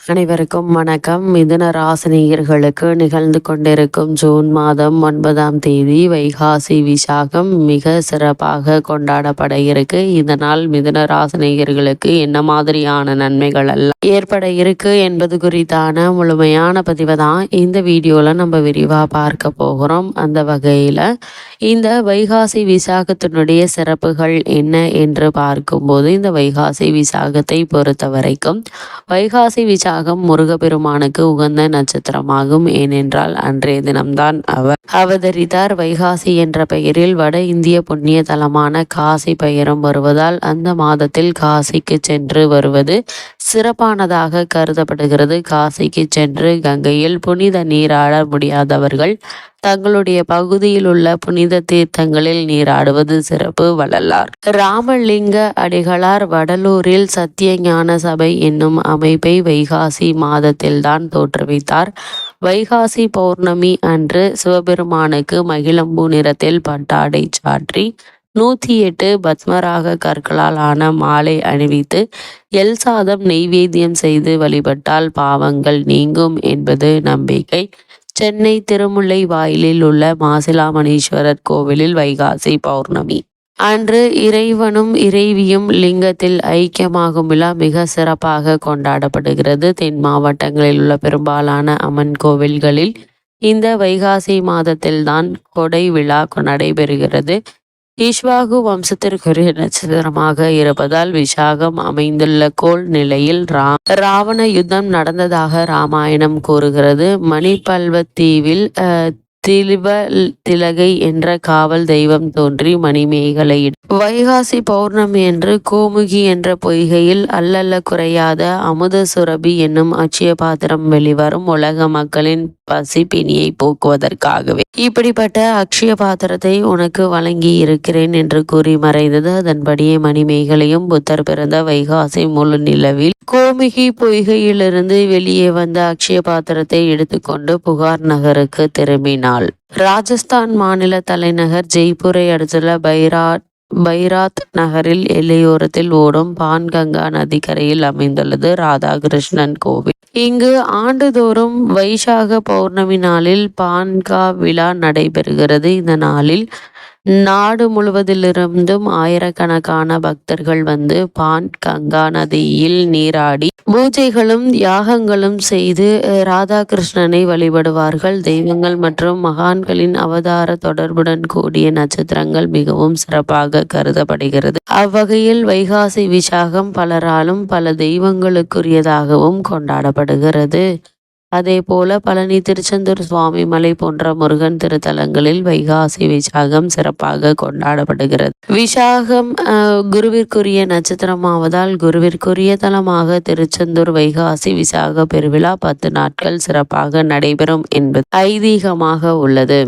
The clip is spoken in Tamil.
அனைவருக்கும் வணக்கம். மிதுன ராசினியர்களுக்கு நிகழ்ந்து கொண்டிருக்கும் ஜூன் மாதம் ஒன்பதாம் தேதி வைகாசி விசாகம் மிக சிறப்பாக கொண்டாடப்பட இருக்கு. இதனால் மிதுன ராசினியர்களுக்கு என்ன மாதிரியான நன்மைகள் எல்லாம் ஏற்பட இருக்கு என்பது குறித்தான முழுமையான பதிவை தான் இந்த வீடியோவில் நம்ம விரிவாக பார்க்க போகிறோம். அந்த வகையில் இந்த வைகாசி விசாகத்தினுடைய சிறப்புகள் என்ன என்று பார்க்கும்போது இந்த வைகாசி விசாகத்தை பொறுத்த வரைக்கும் வைகாசி விசா விசாகம் முருகப்பெருமானுக்கு உகந்த நட்சத்திரமாகும். ஏனென்றால் அன்றைய தினம்தான் அவர் அவதரித்தார். வைகாசி என்ற பெயரில் வட இந்திய புண்ணிய தலமான காசி பெயரும் வருவதால் அந்த மாதத்தில் காசிக்கு சென்று வருவது சிறப்பானதாக கருதப்படுகிறது. காசிக்கு சென்று கங்கையில் புனித நீராட முடியாதவர்கள் தங்களுடைய பகுதியில் உள்ள புனித தீர்த்தங்களில் நீராடுவது சிறப்பு வள்ளலார். ராமலிங்க அடிகளார் வடலூரில் சத்திய ஞான சபை என்னும் அமைப்பை வைகாசி மாதத்தில்தான் தோற்றுவித்தார். வைகாசி பௌர்ணமி அன்று சிவபெருமானுக்கு மகிழம்பு நிறத்தில் பட்டாடை சாற்றி நூற்றி எட்டு பத்மராக கற்களால் ஆன மாலை அணிவித்து எல் சாதம் நெய்வேத்தியம் செய்து வழிபட்டால் பாவங்கள் நீங்கும் என்பது நம்பிக்கை. சென்னை திருமுல்லை வாயிலில் உள்ள மாசிலாமணீஸ்வரர் கோவிலில் வைகாசி பௌர்ணமி. அன்று இறைவனும் இறைவியும் லிங்கத்தில் ஐக்கியமாகும் விழா மிக சிறப்பாக கொண்டாடப்படுகிறது. தென் மாவட்டங்களில் உள்ள பெரும்பாலான அம்மன் கோவில்களில் இந்த வைகாசி மாதத்தில்தான் கொடை விழா நடைபெறுகிறது. ஈஸ்வாகு வம்சத்திற்குரிய நட்சத்திரமாக இருப்பதால் விசாகம் அமைந்துள்ள கோள் நிலையில் ரா ராவண யுத்தம் நடந்ததாக ராமாயணம் கூறுகிறது. மணிப்பல்வத்தீவில் திலிவ திலகை என்ற காவல் தெய்வம் தோன்றி மணிமேகலை வைகாசி பௌர்ணமி என்று கோமுகி என்ற பொய்கையில் அல்லல்ல குறையாத அமுத சுரபி என்னும் அட்சய பாத்திரம் வெளிவரும் உலக மக்களின் பசி பிணியை போக்குவதற்காகவே. இப்படிப்பட்ட அக்ஷய பாத்திரத்தை உனக்கு வழங்கி இருக்கிறேன் என்று கூறி மறைந்தது. அதன்படியே மணிமேகலையும் புத்தர் பிறந்த வைகாசி முழு நிலவில் கோமிகி பொய்கையிலிருந்து வெளியே வந்த அக்ஷய பாத்திரத்தை எடுத்துக்கொண்டு புகார் நகருக்கு திரும்பினாள். ராஜஸ்தான் மாநில தலைநகர் ஜெய்ப்பூரை அடுத்துள்ள பைராட் பைராத் நகரில் எல்லையோரத்தில் ஓடும் பான்கங்கா நதிக்கரையில் அமைந்துள்ளது ராதாகிருஷ்ணன் கோவில். இங்கு ஆண்டுதோறும் வைசாக பௌர்ணமி நாளில் பான்கா விழா நடைபெறுகிறது. இந்த நாளில் நாடு முழுவதிலிருந்தும் ஆயிரக்கணக்கான பக்தர்கள் வந்து பான் கங்கா நதியில் நீராடி பூஜைகளும் யாகங்களும் செய்து ராதாகிருஷ்ணனை வழிபடுவார்கள். தெய்வங்கள் மற்றும் மகான்களின் அவதார தொடர்புடன் கூடிய நட்சத்திரங்கள் மிகவும் சிறப்பாக கருதப்படுகிறது. அவ்வகையில் வைகாசி விசாகம் பலராலும் பல தெய்வங்களுக்குரியதாகவும் கொண்டாடப்படுகிறது. அதே போல பழனி திருச்செந்தூர் சுவாமி மலை போன்ற முருகன் திருத்தலங்களில் வைகாசி விசாகம் சிறப்பாக கொண்டாடப்படுகிறது. விசாகம் குருவிற்குரிய நட்சத்திரமாவதால் குருவிற்குரிய தலமாக திருச்செந்தூர் வைகாசி விசாக பெருவிழா பத்து நாட்கள் சிறப்பாக நடைபெறும் என்பது ஐதீகமாக உள்ளது.